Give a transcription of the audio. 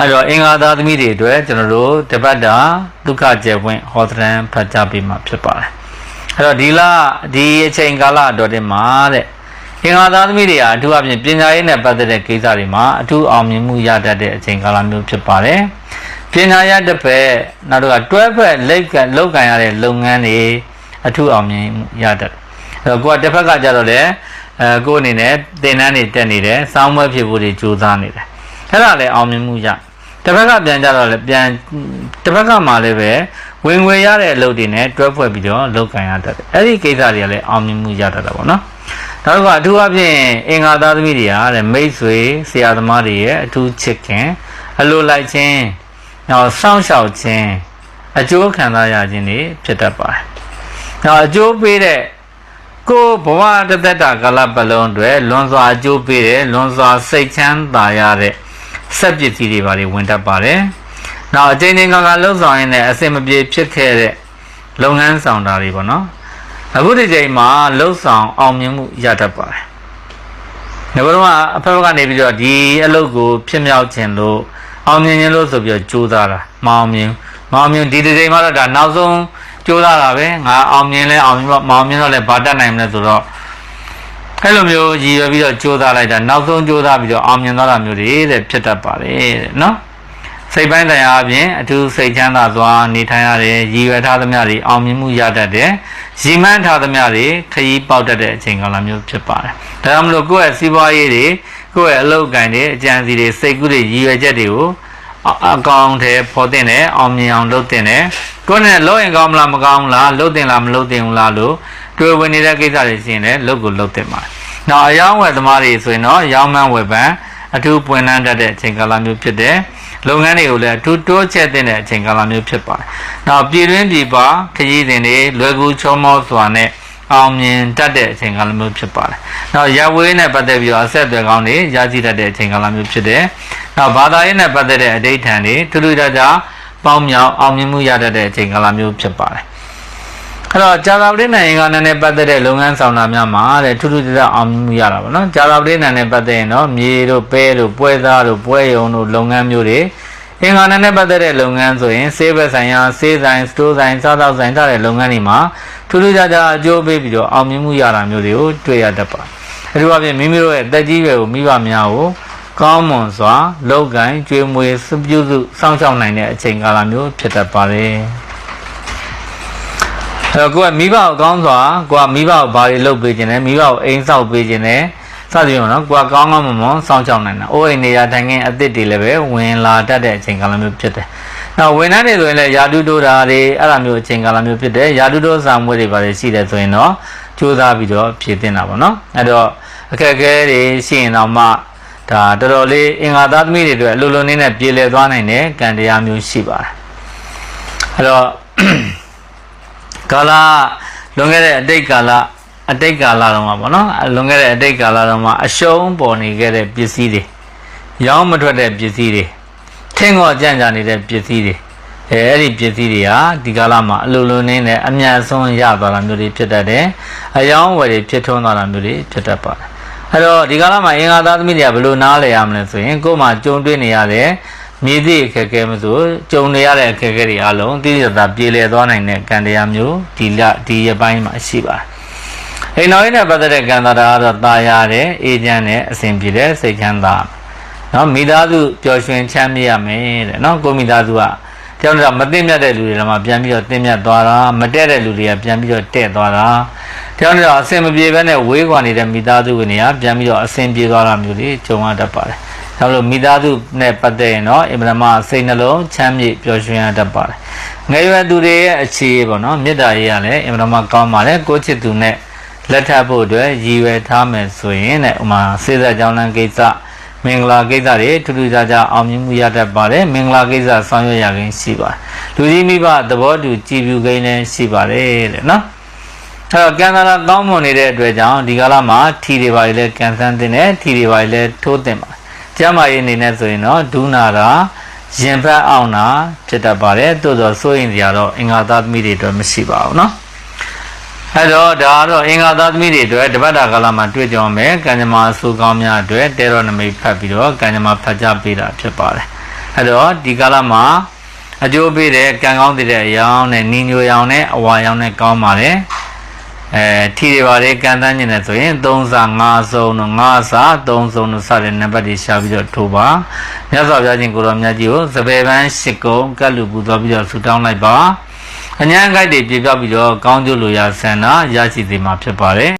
အဲ့တော့အင်္ဂါသားသမီးတွေအတွက်ကျွန်တော်တို့တပတ်တာဒုက္ခကျေပွင့်ဟောသရံဖတ်ကြားပေးမှာဖြစ်ပါတယ်အဲ့တော့ဒီလဒီအချိန်ကာလအတွင်းမှာတဲ့အင်္ဂါသားသမီးတွေဟာအထူးအဖြင့်ပညာရေးနဲ့ပတ်သက်တဲ့ကိစ္စတွေမှာအထူးအောင်မြင်မှုရတတ်တဲ့အချိန်ကာလမျိုးဖြစ်ပါတယ်ပညာရတစ်ဖက်နောက်တော့တွဲဖက်လိက်ကလောက်ကန်ရတဲ့လုပ်ငန်းတွေအထူးအောင်မြင်မှုရတတ်တယ်အဲ့တော့ကိုကတစ်ဖက်ကကြတော့လေအဲကိုအနေနဲ့သင်တန်းတွေတက်နေတယ်စောင်းမွဲဖြစ်ဖို့တွေကြိုးစားနေတယ်အဲ့ဒါလည်းအောင်မြင်မှုရတ စ်ဖက်ကပြန်ကြတော့လေပြန်တစ်ဖက်ကမှလည်းပဲဝင်ငွေရတဲ့အလုပ်တွေနဲ့တွဲဖွဲ့ပြီးတော့လုပ်ကန်ရတတ်တယ်အဲ့ဒီကိစ္စတွေကလည်းအောင်မြင်မှုရတတ်တာပေါ့နော်နောက်တစ်ခါအထူးအဖြင့်အင်္ဂါသားသမီးတွေကတဲ့မိတ်ဆွေဆရာသမားတွေရဲ့အထူးချစ်ခင်အလိုလိုက်ခြင်းနောက်စောင့်ရှောက်ခြင်းအကျိုးခံစားရခြင်းတွေဖြစ်တတ်ပါတယ်။နောက်အကျိုးပေးတဲ့ကိုယ်ဘဝတစ်သက်တာကာလပတ်လုံးအတွက်လွန်စွာအကျိုးပေးတဲ့လွန်စွာစိတ်ချမ်းသာရတဲ့ စက်ပစ္စည်းတွေပါတွေဝင်တတ်ပါတယ်။နောက်အချိန်ချင်းကကလှုပ်ဆောင်ရင်းနဲ့အစင်မပြေဖြစ်ခဲ့တဲ့လုပ်ငန်းဆောင်တာတွေပေါ့နော်။အခုဒီချိန်မှာလှုပ်ဆောင်အောင်မြင်မှုရတတ်ပါတယ်။ငါတို့ကအဖက်ဖက်ကနေပြီးတော့ဒီအလုပ်ကိုဖြစ်မြောက်ခြင်းလို့အောင်မြင်ခြင်းလို့ဆိုပြီးတော့ကြိုးစားတာမအောင်မြင်မအောင်မြင်ဒီဒီချိန်မှာတော့ဒါနောက်ဆုံးကြိုးစားတာပဲငါအောင်မြင်လဲအောင်မြင်မအောင်မြင်တော့လဲဘာတတ်နိုင်မလဲဆိုတော့ အဲ့လိုမျိုးရည်ရွယ်ပြီးတော့ကြိုးစားလိုက်တာနောက်ဆုံးကြိုးစားပြီးတော့အောင်မြင်သွားတာမျိုးတွေတဲ့ဖြစ်တတ်ပါတယ်တဲ့နော်စိတ်ပိုင်းတရားအပြင်အထူးစိတ်ချမ်းသာစွာနေထိုင်ရတယ်ရည်ရွယ်ထားသမျှတွေအောင်မြင်မှုရတတ်တယ်ရည်မှန်းထားသမျှတွေခရီးပေါက်တတ်တဲ့အချိန်ကာလမျိုးဖြစ်ပါတယ်ဒါကြောင့်မလို့ကိုယ့်ရဲ့စီးပွားရေးတွေကိုယ့်ရဲ့အလုပ်ကိုင်တွေအကြံစီတွေစိတ်ကူးတွေရည်ရွယ်ချက်တွေကိုအအကောင်ထဲပေါ်တင်တယ်အောင်မြင်အောင်လုပ်တင်တယ်ကိုယ်နဲ့လုပ်ရင်ကောင်းမလားမကောင်းဘူးလားလုပ်တင်လားမလုပ်တင်ဘူးလားလို့ တွေ့ဝင်နေတဲ့ကိစ္စတွေရှိရင်လည်းလုပ်ကိုလုပ်တင်ပါတယ်နောက်အယောင်းဝယ်သမားတွေဆိုရင်တော့ရောင်းမှန်းဝယ်ပန်းအထူးပွင့်လန်းတတ်တဲ့အချိန်ကာလမျိုးဖြစ်တယ်လုပ်ငန်းတွေကိုလည်းအထူးတိုးချဲ့တဲ့အချိန်ကာလမျိုးဖြစ်ပါတယ်။နောက်ပြည်တွင်းပြည်ပခရီးစဉ်တွေလွယ်ကူချောမောစွာနဲ့အောင်မြင်တတ်တဲ့အချိန်ကာလမျိုးဖြစ်ပါတယ်။နောက်ရဝေးနဲ့ပတ်သက်ပြီးတော့အဆက်အသွယ်ကောင်းတွေရရှိတတ်တဲ့အချိန်ကာလမျိုးဖြစ်တယ်။နောက်ဘာသာရေးနဲ့ပတ်သက်တဲ့အဋိဌာန်တွေထူးထူးခြားခြားပေါင်းမြောက်အောင်မြင်မှုရတတ်တဲ့အချိန်ကာလမျိုးဖြစ်ပါတယ်။ အဲ့တော့ဂျာသာပတိနိုင်ငံကနဲ့ပတ်သက်တဲ့လုပ်ငန်းဆောင်တာများမှာတဲ့ထူးထူးခြားခြားအောင်မြင်မှုရတာပေါ့နော်ဂျာသာပတိနိုင်ငံနဲ့ပတ်သက်ရင်တော့မြေတို့ပဲတို့ပွဲသားတို့ပွဲရုံတို့လုပ်ငန်းမျိုးတွေအင်္ဂါနဲ့နဲ့ပတ်သက်တဲ့လုပ်ငန်းဆိုရင်ဆေးဘက်ဆိုင်ရာဆေးဆိုင်စတိုးဆိုင်စားသောက်ဆိုင်စတဲ့လုပ်ငန်းတွေမှာထူးထူးခြားခြားအကျိုးပေးပြီးတော့အောင်မြင်မှုရတာမျိုးတွေကိုတွေ့ရတတ်ပါတယ်။အဲဒီအပြင်မိမိတို့ရဲ့တက်ကြီးရွယ်ကိုမိဘများကိုကောင်းမွန်စွာလောက်ကိုင်းကျွေးမွေးစပြုစုစောင့်ရှောက်နိုင်တဲ့အချိန်ကာလမျိုးဖြစ်တတ်ပါတယ်။အဲ့ တော့ကိုကမိဘကိုကောင်းစွာကိုကမိဘကိုဘာတွေလုပ်ပေးခြင်းလဲမိဘကိုအိမ်ဆောက်ပေးခြင်းလဲစသဖြင့်ပေါ့နော်ကိုကကောင်းကောင်းမွန်မွန်စောင့်ရှောက်နိုင်တာအိုးအိမ်နေရာထိုင်ခင်းအသစ်တွေလည်းပဲဝင်လာတတ်တဲ့အချိန်ကာလမျိုးဖြစ်တယ်။နောက်ဝန်ထမ်းတွေဆိုရင်လည်းယာတုတိုးတာတွေအဲ့လိုမျိုးအချိန်ကာလမျိုးဖြစ်တယ်။ယာတုတိုးစာမွေးတွေပါလေရှိတယ်ဆိုရင်တော့ကြိုးစားပြီးတော့ဖြည့်တင်တာပေါ့နော်။အဲ့တော့အခက်အခဲတွေရှိရင်တော့မှဒါတော်တော်လေးအင်္ဂါသားသမီးတွေအတွက်အလိုလိုလေးနဲ့ပြေလည်သွားနိုင်တဲ့ကံတရားမျိုးရှိပါတယ်။အဲ့တော့ ကာလလွန်ခဲ့တဲ့အတိတ်ကာလအတိတ်ကာလတော့မှာပေါ့နော်လွန်ခဲ့တဲ့အတိတ်ကာလတော့မှာအရှုံးပေါ်နေခဲ့တဲ့ပစ္စည်းတွေရောင်းမထွက်တဲ့ပစ္စည်းတွေထင်းကောကြံ့ကြာနေတဲ့ပစ္စည်းတွေအဲအဲ့ဒီပစ္စည်းတွေဟာဒီကာလမှာအလိုလိုနင်းနဲ့အမြတ်ဆုံးရသွားတာမျိုးတွေဖြစ်တတ်တယ်အယောင်းဝယ်တွေဖြစ်ထွန်းသွားတာမျိုးတွေဖြစ်တတ်ပါတယ်အဲ့တော့ဒီကာလမှာအင်္ဂါသားသမီးတွေကဘယ်လိုနားလည်ရမလဲဆိုရင်ကိုယ်မှာကြုံတွေ့နေရတဲ့ မြေသည့်အခက်အခဲမဆိုကြုံနေရတဲ့အခက်အခဲတွေအလုံးတိတိကျကျပြေလည်သွားနိုင်တဲ့ကံတရားမျိုးဒီလဒီရပိုင်းမှာရှိပါတယ်။အိမ်တော်ရင်းနဲ့ပတ်သက်တဲ့ကံတရားကတော့ตายရတဲ့အေးချမ်းတဲ့အစဉ်ပြေတဲ့စိတ်ချမ်းသာ။နော်မိသားစုပျော်ရွှင်ချမ်းမြေ့ရမယ်တဲ့နော်ကိုမိသားစုကတယောက်တော့မသိမြတ်တဲ့လူတွေကမှပြန်ပြီးတော့သိမြတ်သွားတာမတက်တဲ့လူတွေကပြန်ပြီးတော့တဲ့သွားတာတယောက်တော့အစဉ်မပြေဘဲနဲ့ဝေးကွာနေတဲ့မိသားစုဝင်တွေကပြန်ပြီးတော့အစဉ်ပြေသွားတာမျိုးတွေကြုံရတတ်ပါတယ်။ ဒါလို့မိသားစုနဲ့ပတ်သက်ရင်တော့အင်မတန်မှစိတ်နှလုံးချမ်းမြေ့ပျော်ရွှင်ရတတ်ပါတယ်။ငယ်ရွယ်သူတွေရဲ့အခြေပေါ့နော်မေတ္တာရေးရလည်းအင်မတန်မှကောင်းပါတယ်ကိုချစ်သူနဲ့လက်ထပ်ဖို့အတွက်ရည်ရွယ်ထားမယ်ဆိုရင်တဲ့ဥမာစေသက်ကြောင်းလမ်းကိစ္စမင်္ဂလာကိစ္စတွေထူးထူးခြားခြားအောင်မြင်မှုရတတ်ပါတယ်မင်္ဂလာကိစ္စဆောင်ရွက်ရခြင်းရှိပါတယ်လူကြီးမိဘသဘောတူကြည်ပြူကိန်းလည်းရှိပါတယ်တဲ့နော်အဲ့တော့ကံသာလာကောင်းမွန်နေတဲ့အတွက်ကြောင့်ဒီကာလမှာထီတွေပါလေကံဆန်းတင်တယ်ထီတွေပါလေထိုးတင်ပါတယ် ကျမ်းမာရေးအနေနဲ့ဆိုရင်တော့ဒုနာတာရင်ဖက်အောင်တာဖြစ်တတ်ပါတယ်တိုးတော့စိုးရင်စရာတော့အင်္ဂါသားသမီးတွေအတွက်မရှိပါဘူးเนาะအဲ့တော့ဒါကတော့အင်္ဂါသားသမီးတွေအတွက်တပတ်တာကာလမှာတွေ့ကြမယ်ကံကြမ္မာအဆူကောင်းများအတွက်တဲတော်နမိတ်ဖတ်ပြီးတော့ကံကြမ္မာဖတ်ကြပေးတာဖြစ်ပါတယ် အဲ့တော့ဒီကာလမှာအကျိုးပေးတဲ့ကံကောင်းတဲ့အရောင်းနဲ့နီညိုရောင်နဲ့အဝါရောင်နဲ့ကောင်းပါတယ် အဲထီတွေပါလေကန်တန်းနေတယ်ဆိုရင်3စာ5စုံတို့5စာ3စုံတို့စတဲ့နံပါတ်တွေရှာပြီးတော့ထိုးပါမြတ်စွာဘုရားရှင်ကိုတော်မြတ်ကြီးကိုစပယ်ပန်း၈ကုံကတ်လူပူသွားပြီးတော့ဆူတောင်းလိုက်ပါအញ្ញံကိုက်တွေပြပြပြီးတော့ကောင်းကျိုးလိုရာဆန္ဒရရှိစေမှာဖြစ်ပါတယ်